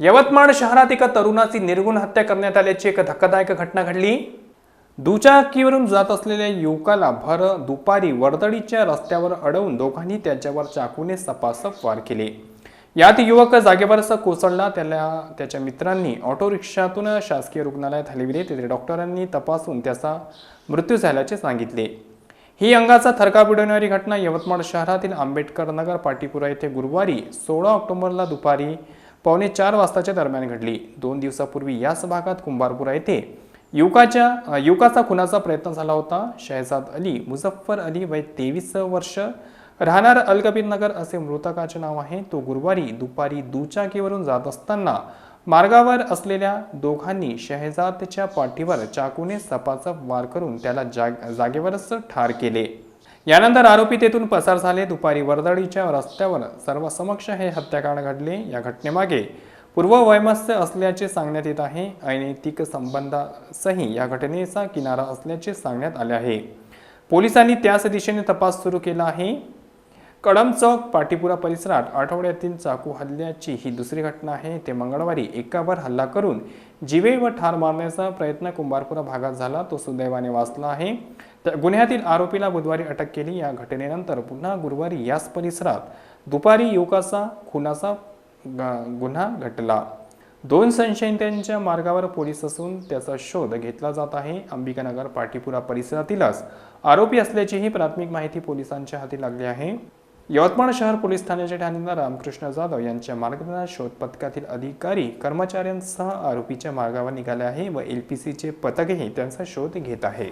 यवतमाळ शहरात एका तरुणाची निर्गुण हत्या करण्यात आल्याची एक धक्कादायक घटना घडली. दुचाकीवरून जात असलेल्या युवकाला भर दुपारी वर्दळीच्या रस्त्यावर अडवून दोघांनी त्याच्यावर चाकूने सपासप वार केले. यात युवक जागेवरच कोसळला. त्याला त्याच्या मित्रांनी ऑटो रिक्षातून शासकीय रुग्णालयात हलविले. तेथे डॉक्टरांनी तपासून त्याचा मृत्यू झाल्याचे सांगितले. ही अंगाचा थरका बुडवणारी घटना यवतमाळ शहरातील आंबेडकर नगर पाटीपुरा येथे गुरुवारी सोळा ऑक्टोबरला दुपारी पावणे चार वाजताच्या दरम्यान घडली. दोन दिवसापूर्वी याच भागात कुंभारपुरा येथे युवकाच्या युवकाचा खुनाचा प्रयत्न झाला होता. शहजाद अली मुझफ्फर अली वय तेवीस वर्ष. राहणार अलकबीर नगर असे मृतकाचे नाव आहे. तो गुरुवारी दुपारी दुचाकीवरून जात असताना मार्गावर असलेल्या दोघांनी शहजादच्या पाठीवर चाकूने सपासप वार करून त्याला जाग जागेवरच ठार केले. यानंतर आरोपी तेथून पसार झाले. दुपारी वर्दळीच्या रस्त्यावर सर्वसमक्ष हे हत्याकांड घडले. या घटनेमागे पूर्व वैमस्य असल्याचे सांगण्यात येत आहे. अनैतिक संबंधासही या घटनेचा किनारा असल्याचे सांगण्यात आले आहे. पोलिसांनी त्याच दिशेने तपास सुरू केला आहे. कडम चौक पाटीपुरा परिसरात आठवड्यातील चाकू हल्ल्याची ही दुसरी घटना आहे. ते मंगळवारी एकावर हल्ला करून जीवे व ठार मारण्याचा प्रयत्न कुंभारपुरा भागात झाला. तो सुदैवाने वाचला आहे. त्या गुन्ह्यातील आरोपीला बुधवारी अटक केली. या घटनेनंतर पुन्हा गुरुवारी याच परिसरात दुपारी युवकाचा खुनाचा ग- गुन्हा घटला. दोन संशयितांच्या मार्गावर पोलीस असून त्याचा शोध घेतला जात आहे. अंबिकानगर पाटीपुरा परिसरातीलच आरोपी असल्याचीही प्राथमिक माहिती पोलिसांच्या हाती लागली आहे. यवतमाळ शहर पोलीस ठाण्याचे ठाणेदार रामकृष्ण जाधव यांच्या मार्गदर्शनात शोध पथकातील अधिकारी कर्मचाऱ्यांसह आरोपीच्या मार्गावर निघाले आहे व एल पी सीचे पथकही त्यांचा शोध घेत आहे.